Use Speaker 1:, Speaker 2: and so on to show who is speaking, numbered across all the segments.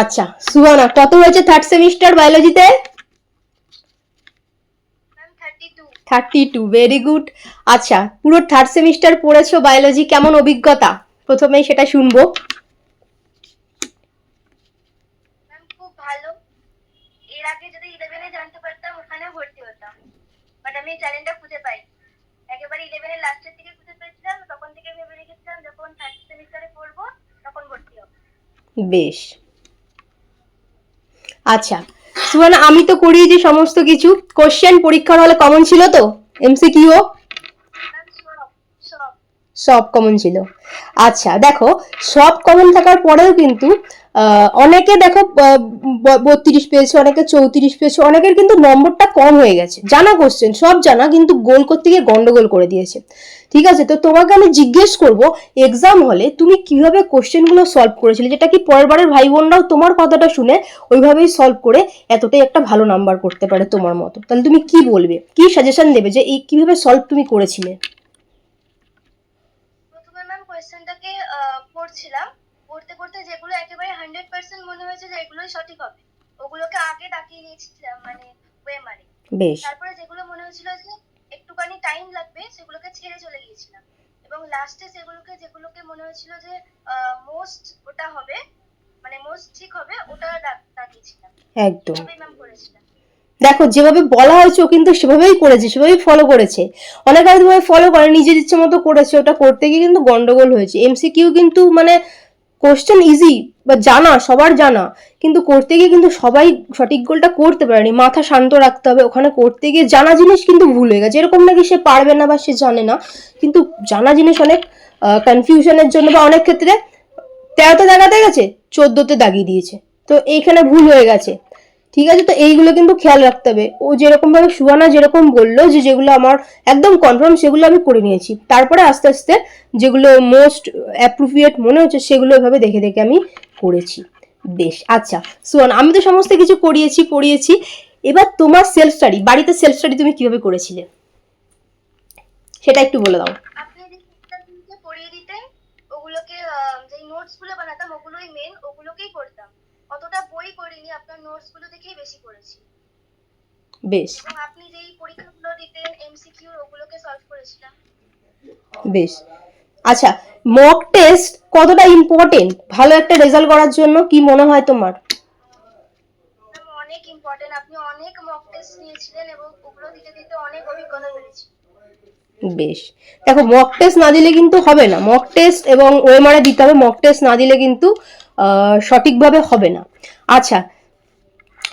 Speaker 1: আচ্ছা সুহানা কত হয়েছে থার্ড সেমিস্টার বায়োলজিতে
Speaker 2: থার্টি টু
Speaker 1: ভেরি গুড আচ্ছা পুরো থার্ড সেমিস্টার পড়েছো বায়োলজি কেমন অভিজ্ঞতা? প্রথমেই সেটা শুনব।
Speaker 2: ম্যাম খুব ভালো। এর আগে যদি ইলেভেনে জানতে পারতাম ওখানেও ভর্তি হতাম। বাট আমি খুঁজে পাই। একেবারে ইলেভেনের লাস্টের দিকে খুঁজে পেয়েছিলাম তখন থেকে ভেবে রেখেছিলাম যখন থার্ড সেমিস্টারে পড়ব তখন ভর্তি হব।
Speaker 1: বেশ। আচ্ছা। সুমানা আমি তো করিয়েছি সমস্ত কিছু। কোশ্চেন পরীক্ষার হলে কমন ছিল তো? এমসিকিউ
Speaker 2: সব
Speaker 1: কমন ছিল। আচ্ছা দেখো, সব কমন থাকার পরেও কিন্তু অনেকে দেখো বত্রিশ পেয়েছে, অনেকে চৌত্রিশ পেয়েছে, অনেকের কিন্তু নম্বরটা কম হয়ে গেছে। জানা কোশ্চেন সব জানা কিন্তু গোল করতে গিয়ে গন্ডগোল করে দিয়েছে। ঠিক আছে, তো তোমাকে আমি জিজ্ঞেস করব এক্সাম হলে তুমি কীভাবে কোশ্চেনগুলো সলভ করেছিলে? যেটা কি পরের বারের ভাই বোনরাও তোমার কথাটা শুনে ওইভাবেই সলভ করে এতটাই একটা ভালো নাম্বার করতে পারে তোমার মতো। তাহলে তুমি কি বলবে? কি সাজেশন দেবে যে এই কীভাবে সলভ তুমি করেছিলে?
Speaker 2: পড়ছিলাম পড়তে পড়তে যেগুলো একেবারে হান্ড্রেড পার্সেন্ট মনে হয়েছে যে এগুলোই সঠিক হবে ওগুলোকে আগে ডাকিয়ে নিয়েছিলাম মানে ওয়ে মানে
Speaker 1: বেশ।
Speaker 2: তারপরে যেগুলো মনে হয়েছিল যে একটুখানি টাইম লাগবে সেগুলোকে ছেড়ে চলে গিয়েছিলাম। এবং লাস্টে সেগুলোকে যেগুলোকে মনে হয়েছিল যে মোস্ট ওটা হবে মানে মোস্ট ঠিক হবে ওটা ডাক- ডাকিয়েছিলাম
Speaker 1: একদম।
Speaker 2: ম্যাম করেছিলাম।
Speaker 1: দেখো, যেভাবে বলা হয়েছে, ও কিন্তু সেভাবেই করেছে, সেভাবেই ফলো করেছে। অনেক হয়তো ফলো করে, নিজের ইচ্ছে মতো করেছে, ওটা করতে গিয়ে কিন্তু গন্ডগোল হয়েছে। এমসিকিউ কিন্তু মানে কোশ্চেন ইজি বা জানা, সবার জানা। কিন্তু করতে গিয়ে কিন্তু সবাই সঠিক গোলটা করতে পারেনি। মাথা শান্ত রাখতে হবে, ওখানে করতে গিয়ে জানা জিনিস কিন্তু ভুল হয়ে গেছে। এরকম নাকি সে পারবে না বা সে জানে না। কিন্তু জানা জিনিস অনেক কনফিউশনের জন্য বা অনেক ক্ষেত্রে তেরোতে দাগাতে গেছে, চোদ্দোতে দাগিয়ে দিয়েছে। তো এইখানে ভুল হয়ে গেছে। ঠিক আছে? তো এইগুলো কিন্তু খেয়াল রাখতে হবে। ও যেরকম ভাবে সুহানা যেরকম বলল যে যেগুলো আমার একদম কনফার্ম সেগুলো আমি করে নিয়েছি। তারপরে আস্তে আস্তে যেগুলো মোস্ট অ্যাপ্রোপ্রিয়েট মনে হচ্ছে সেগুলো এভাবে দেখে দেখে আমি করেছি। বেশ আচ্ছা। সুহান আমি তো সমস্ত কিছু করিয়েছি পড়িয়েছি। এবার তোমার সেলফ স্টাডি বাড়িতে সেলফ স্টাডি তুমি কীভাবে করেছিলে? সেটা একটু বলে দাও।
Speaker 2: যে ওগুলোকে আহ, যেই বানাতাম ওগুলোই মেন ওগুলোকেই অতটা বই করিনি আপনার নোটসগুলো দেখেই বেশি করেছি
Speaker 1: বেশ।
Speaker 2: এবং আপনি যেই পরীক্ষাগুলো দিতেন এমসিকিউ ওগুলোকে সলভ করেছিলাম।
Speaker 1: বেশ। আচ্ছা মক টেস্ট কতটা ইম্পর্টেন্ট ভালো একটা রেজাল্ট করার জন্য কি মনে হয় তোমার?
Speaker 2: অনেক ইম্পর্টেন্ট আপনি অনেক মক টেস্ট নিয়েছিলেন এবং ওগুলো দিতে দিতে অনেক অভিজ্ঞতা বেড়েছে
Speaker 1: বেশ। দেখো মক টেস্ট না দিলে কিন্তু হবে না। মক টেস্ট এবং ওএমআরে দিতে হবে। মক টেস্ট না দিলে কিন্তু সঠিকভাবে হবে না। আচ্ছা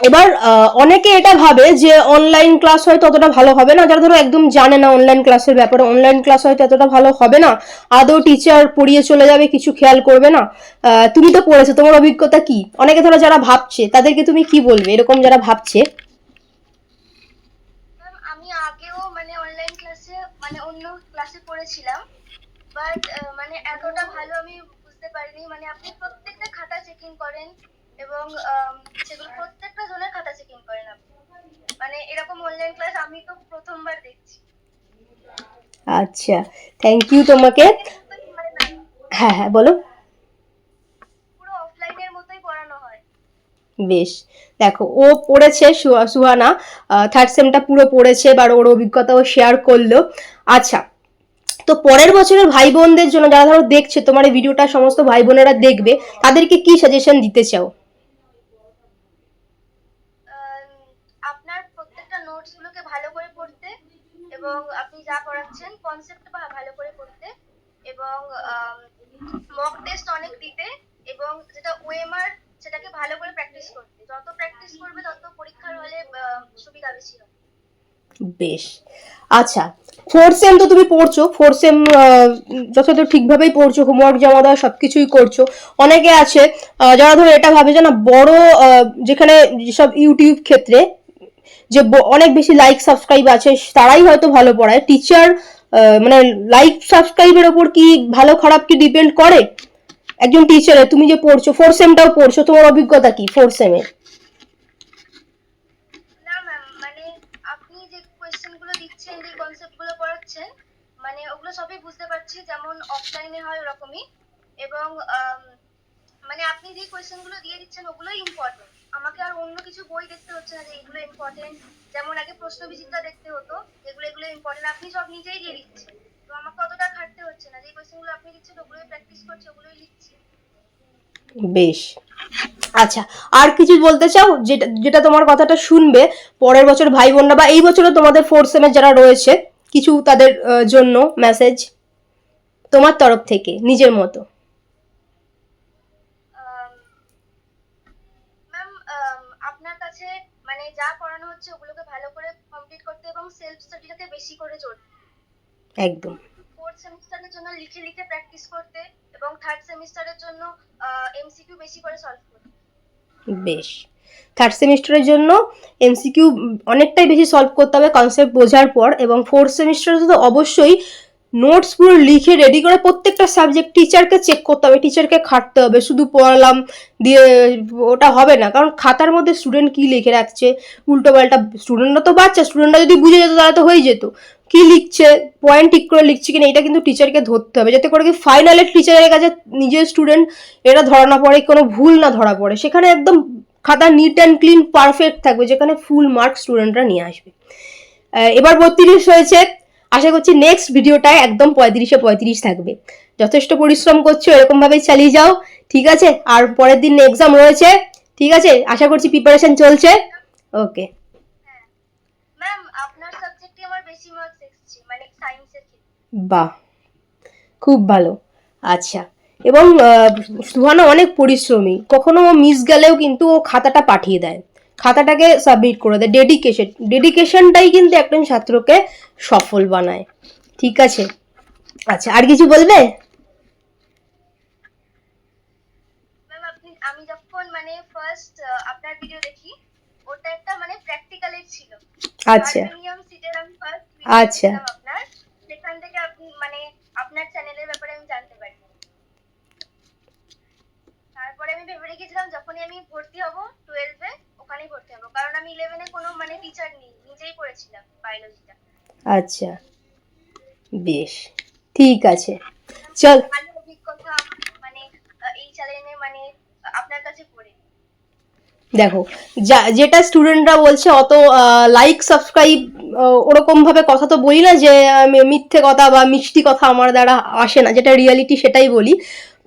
Speaker 1: এবার অনেকে এটা ভাবে যে অনলাইন ক্লাস হয়তো অতটা ভালো হবে না। যারা ধরো একদম জানে না অনলাইন ক্লাসের ব্যাপারে অনলাইন ক্লাস হয়তো এতটা ভালো হবে না। আদৌ টিচার পড়িয়ে চলে যাবে, কিছু খেয়াল করবে না। তুমি তো পড়েছো, তোমার অভিজ্ঞতা কি? অনেকে ধরো যারা ভাবছে, তাদেরকে তুমি কি বলবে? এরকম যারা ভাবছে।
Speaker 2: মানে মানে মানে এতটা ভালো আমি বুঝতে পারিনি। মানে আপনি প্রত্যেকটা খাতা চেকিং করেন এবং সেগুলো প্রত্যেকটা জনের খাতা চেকিং করেন আপনি। মানে এরকম অনলাইন ক্লাস আমি তো প্রথমবার দেখছি।
Speaker 1: আচ্ছা থ্যাংক ইউ তোমাকে। হ্যাঁ হ্যাঁ বলো।
Speaker 2: পুরো অফলাইনের মতোই পড়ানো হয়।
Speaker 1: বেশ দেখো ও পড়েছে সুহা- সুহানা থার্ড সেমটা পুরো পড়েছে এবার ওর অভিজ্ঞতাও শেয়ার করল। আচ্ছা তো পরের বছরের ভাই বোনদের জন্য যারা ধরো দেখছে তোমার এই ভিডিওটা সমস্ত ভাই বোনেরা দেখবে তাদেরকে কি সাজেশন দিতে চাও?
Speaker 2: আপনার প্রত্যেকটা নোটস গুলোকে ভালো করে পড়তে এবং আপনি যা পড়াচ্ছেন কনসেপ্ট ভালো করে পড়তে এবং মক টেস্ট অনেক দিতে এবং যেটা ওএমআর সেটাকে ভালো করে প্র্যাকটিস করতে। যত প্র্যাকটিস করবে তত পরীক্ষার হলে সুবিধা বেশি হবে।
Speaker 1: বেশ। আচ্ছা ফোর্থ সেম তো তুমি পড়ছো ফোর্থ সেম যথাযথ ঠিকভাবেই পড়ছো হোমওয়ার্ক জমা দেওয়া সব কিছুই করছ। অনেকে আছে যারা ধরো এটা ভাবে যে না, বড় যেখানে যেসব ইউটিউব ক্ষেত্রে যে অনেক বেশি লাইক সাবস্ক্রাইব আছে, তারাই হয়তো ভালো পড়ায়। টিচার মানে লাইক সাবস্ক্রাইবের ওপর কি ভালো, খারাপ কি ডিপেন্ড করে? একজন টিচারে তুমি যে পড়ছো ফোর সেমটাও পড়ছো, তোমার অভিজ্ঞতা কি ফোর সেমের
Speaker 2: না ম্যাম মানে আপনি যে কোয়েশ্চেনগুলো দিচ্ছেন যে কনসেপ্টগুলো পড়াচ্ছেন মানে ওগুলো সবই বুঝতে পারছি, যেমন অফলাইনে হয় ওরকমই। এবং মানে আপনি যে কোয়েশ্চেনগুলো দিয়ে দিচ্ছেন, ওগুলোই ইম্পর্টেন্ট আমাকে আর অন্য কিছু বই দেখতে হচ্ছে না যে এগুলো ইম্পর্টেন্ট যেমন আগে প্রশ্ন বিচিত্রা দেখতে হতো এগুলো এগুলো ইম্পর্টেন্ট আপনি সব নিজেই দিয়ে দিচ্ছেন। তো আমাকে অতটা খাটতে হচ্ছে না। যে কোয়েশ্চেনগুলো আপনি দিচ্ছেন, ওগুলোই প্র্যাকটিস করছি, ওগুলোই লিখছি।
Speaker 1: বেশ। আচ্ছা আর কিছু বলতে চাও? যেটা যেটা তোমার কথাটা শুনবে, পরের বছর ভাই বোনরা বা এই বছরও তোমাদের ফোর্থ সেমে যারা রয়েছে কিছু তাদের জন্য মেসেজ তোমার তরফ থেকে নিজের মতো।
Speaker 2: আপনার কাছে মানে যা পড়ানো হচ্ছে ওগুলোকে ভালো করে কমপ্লিট করতে এবং সেলফ স্টাডিটাকে বেশি করে জোর
Speaker 1: একদম।
Speaker 2: ফোর্থ সেমিস্টারের জন্য লিখে লিখে প্র্যাকটিস করতে এবং থার্ড সেমিস্টারের জন্য এমসিকিউ বেশি করে সলভ করতে।
Speaker 1: বেশ। থার্ড সেমিস্টারের জন্য এমসিকিউ অনেকটাই বেশি সলভ করতে হবে কনসেপ্ট বোঝার পর এবং ফোর্থ সেমিস্টারে তো অবশ্যই নোটস পুরো লিখে রেডি করে প্রত্যেকটা সাবজেক্ট টিচারকে চেক করতে হবে। টিচারকে খাটতে হবে, শুধু পড়ালাম, দিয়ে ওটা হবে না। কারণ খাতার মধ্যে স্টুডেন্ট কি লিখে রাখছে? উল্টো পাল্টা স্টুডেন্টরা তো বাচ্চা স্টুডেন্টরা যদি বুঝে যেত তাহলে তো হয়ে যেত। কি লিখছে? পয়েন্ট ঠিক করে লিখছে কিনা এটা কিন্তু টিচারকে ধরতে হবে। যাতে করে কি ফাইনালের টিচারের কাছে নিজের স্টুডেন্ট এটা ধরা না পড়ে, কোনো ভুল না ধরা পড়ে। সেখানে একদম খাতা নিট অ্যান্ড ক্লিন পারফেক্ট থাকবে যেখানে ফুল মার্ক স্টুডেন্টরা নিয়ে আসবে। এবার বত্রিশ হয়েছে। আশা করছি নেক্সট ভিডিওটায় একদম পঁয়ত্রিশে পঁয়ত্রিশ থাকবে। যথেষ্ট পরিশ্রম করছ এরকমভাবেই চালিয়ে যাও ঠিক আছে? আর পরের দিন এক্সাম রয়েছে ঠিক আছে? আশা করছি প্রিপারেশন চলছে। ওকে
Speaker 2: মানে
Speaker 1: বাহ! খুব ভালো। আচ্ছা এবং সুহানা অনেক পরিশ্রমী। কখনো ও মিস গেলেও কিন্তু ও খাতাটা পাঠিয়ে দেয়। খাতাটাকে সাবমিট করে দেয়। ডেডিকেশন ডেডিকেশনটাই কিন্তু একজন ছাত্রকে সফল বানায়। ঠিক আছে? আচ্ছা আর কিছু বলবে?
Speaker 2: আমি যখন মানে ফার্স্ট আপনার ভিডিও দেখি ওটা একটা মানে প্র্যাকটিক্যালের ছিল।
Speaker 1: আচ্ছা। আচ্ছা।
Speaker 2: আপনার সেখান থেকে আপনি মানে আপনার চ্যানেলের ব্যাপারে আমি জানতে পারি তারপরে আমি ভেবে রেখেছিলাম যখনই আমি ভর্তি হব টুয়েলভে ওখানেই ভর্তি হব কারণ আমি ইলেভেনে কোনো মানে টিচার নেই নিজেই পড়েছিলাম বায়োলজিটা
Speaker 1: আচ্ছা। বেশ ঠিক আছে। চল।
Speaker 2: মানে মানে পড়ে।
Speaker 1: দেখো যা যেটা স্টুডেন্টরা বলছে অত লাইক সাবস্ক্রাইব ওরকম ভাবে কথা তো বলি না যে মিথ্যে কথা বা মিষ্টি কথা আমার দ্বারা আসে না। যেটা রিয়ালিটি সেটাই বলি।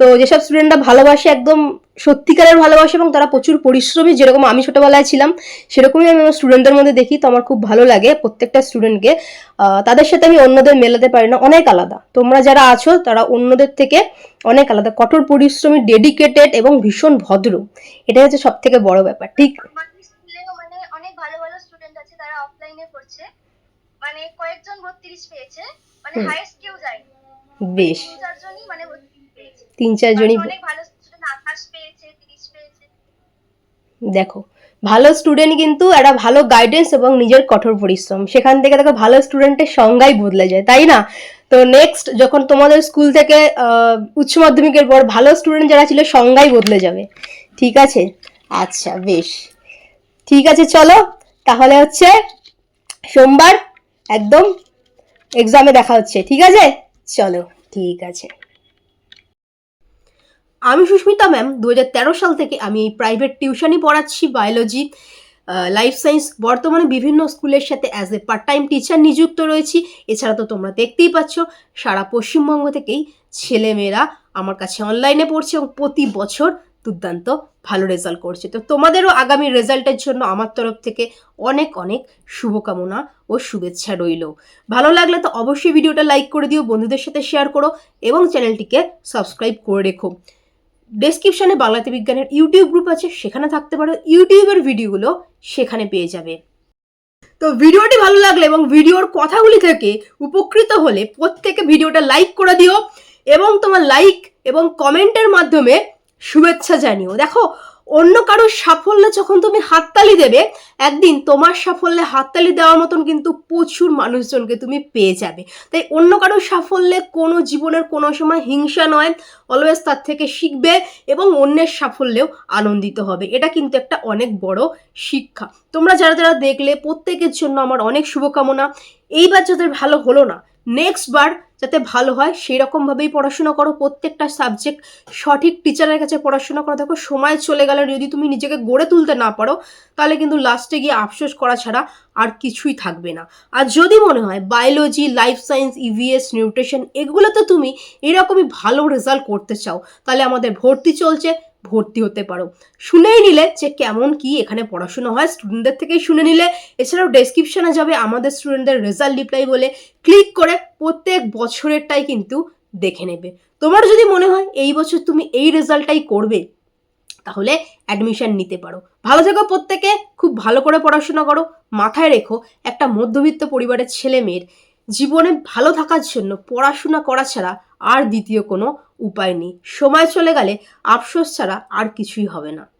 Speaker 1: তো যেসব স্টুডেন্টরা ভালোবাসে একদম সত্যিকারের ভালোবাসে এবং তারা প্রচুর পরিশ্রমী যেরকম আমি ছোটোবেলায় ছিলাম সেরকমই আমি আমার স্টুডেন্টদের মধ্যে দেখি তো আমার খুব ভালো লাগে প্রত্যেকটা স্টুডেন্টকে তাদের সাথে আমি অন্যদের মেলাতে পারি না অনেক আলাদা। তোমরা যারা আছো তারা অন্যদের থেকে অনেক আলাদা। কঠোর পরিশ্রমী ডেডিকেটেড এবং ভীষণ ভদ্র। এটাই হচ্ছে সব থেকে বড় ব্যাপার ঠিক?
Speaker 2: মানে অনেক ভালো ভালো স্টুডেন্ট আছে তারা অফলাইনে পড়ছে। মানে কয়েকজন বত্রিশ পেয়েছে মানে হাইয়েস্ট কেউ যায়নি।
Speaker 1: বেশ।
Speaker 2: চারজনই মানে
Speaker 1: তিন চারজনই
Speaker 2: অনেক ভালো স্টুডেন্ট আঠাশ পেয়েছে তিরিশ পেয়েছে।
Speaker 1: দেখো ভালো স্টুডেন্ট কিন্তু একটা ভালো গাইডেন্স এবং নিজের কঠোর পরিশ্রম। সেখান থেকে দেখো ভালো স্টুডেন্টের সংজ্ঞাই বদলে যায় তাই না? তো নেক্সট যখন তোমাদের স্কুল থেকে আহ, উচ্চ মাধ্যমিকের পর ভালো স্টুডেন্ট যারা ছিল সংজ্ঞাই বদলে যাবে। ঠিক আছে? আচ্ছা বেশ। ঠিক আছে চলো। তাহলে হচ্ছে সোমবার একদম এক্সামে দেখা হচ্ছে ঠিক আছে? চলো ঠিক আছে। আমি সুস্মিতা ম্যাম দু হাজার তেরো সাল থেকে আমি এই প্রাইভেট টিউশনই পড়াচ্ছি বায়োলজি লাইফ সায়েন্স বর্তমানে বিভিন্ন স্কুলের সাথে as a part time teacher নিযুক্ত রয়েছি। এছাড়া তো তোমরা দেখতেই পাচ্ছ, সারা পশ্চিমবঙ্গ থেকেই ছেলেমেয়েরা আমার কাছে অনলাইনে পড়ছে এবং প্রতি বছর দুর্দান্ত ভালো রেজাল্ট করছে। তো তোমাদেরও আগামী রেজাল্টের জন্য আমার তরফ থেকে অনেক অনেক শুভকামনা ও শুভেচ্ছা রইল। ভালো লাগলে তো অবশ্যই ভিডিওটা লাইক করে দিও, বন্ধুদের সাথে শেয়ার করো এবং চ্যানেলটিকে সাবস্ক্রাইব করে রেখো। ডেসক্রিপশনে বাংলাতে বিজ্ঞানের ইউটিউব গ্রুপ আছে, সেখানে থাকতে পারো। ইউটিউবের ভিডিওগুলো সেখানে পেয়ে যাবে। তো ভিডিওটি ভালো লাগলে এবং ভিডিওর কথাগুলি থেকে উপকৃত হলে প্রত্যেকে ভিডিওটা লাইক করে দিও এবং তোমার লাইক এবং কমেন্টের মাধ্যমে শুভেচ্ছা জানিও। দেখো অন্য কারোর সাফল্যে যখন তুমি হাততালি দেবে, একদিন তোমার সাফল্যে হাততালি দেওয়ার মতন কিন্তু প্রচুর মানুষজনকে তুমি পেয়ে যাবে। তাই অন্য কারোর সাফল্যে কোনো জীবনের কোনো সময় হিংসা নয় অলওয়েজ তার থেকে শিখবে এবং অন্যের সাফল্যেও আনন্দিত হবে। এটা কিন্তু একটা অনেক বড় শিক্ষা। তোমরা যারা যারা দেখলে, প্রত্যেকের জন্য আমার অনেক শুভকামনা। এইবার যাদের ভালো হলো না নেক্সট বার যাতে ভালো হয় সেই রকমভাবেই পড়াশোনা করো। প্রত্যেকটা সাবজেক্ট সঠিক টিচারের কাছে পড়াশোনা করো। দেখো, সময় চলে গেলে, যদি তুমি নিজেকে গড়ে তুলতে না পারো, তাহলে কিন্তু লাস্টে গিয়ে আফসোস করা ছাড়া আর কিছুই থাকবে না। আর যদি মনে হয় biology life science EVS nutrition এগুলোতে তুমি এরকমই ভালো রেজাল্ট করতে চাও, তাহলে আমাদের ভর্তি চলছে। ভর্তি হতে পারো। শুনেই নিলে যে কেমন কি এখানে পড়াশোনা হয়। স্টুডেন্টদের থেকেই শুনে নিলে। এছাড়াও ডেসক্রিপশনে যাবে আমাদের স্টুডেন্টদের রেজাল্ট রিপ্লাই বলে। ক্লিক করে প্রত্যেক বছরেরটাই কিন্তু দেখে নেবে। তোমার যদি মনে হয় এই বছর তুমি এই রেজাল্টটাই করবে, তাহলে অ্যাডমিশন নিতে পারো। ভালো থেকো প্রত্যেকে। খুব ভালো করে পড়াশোনা করো। মাথায় রেখো, একটা মধ্যবিত্ত পরিবারের ছেলে মেয়ের জীবনে ভালো থাকার জন্য পড়াশোনা করা ছাড়া আর দ্বিতীয় কোনো উপায় নেই। সময় চলে গেলে আফসোস ছাড়া আর কিছুই হবে না।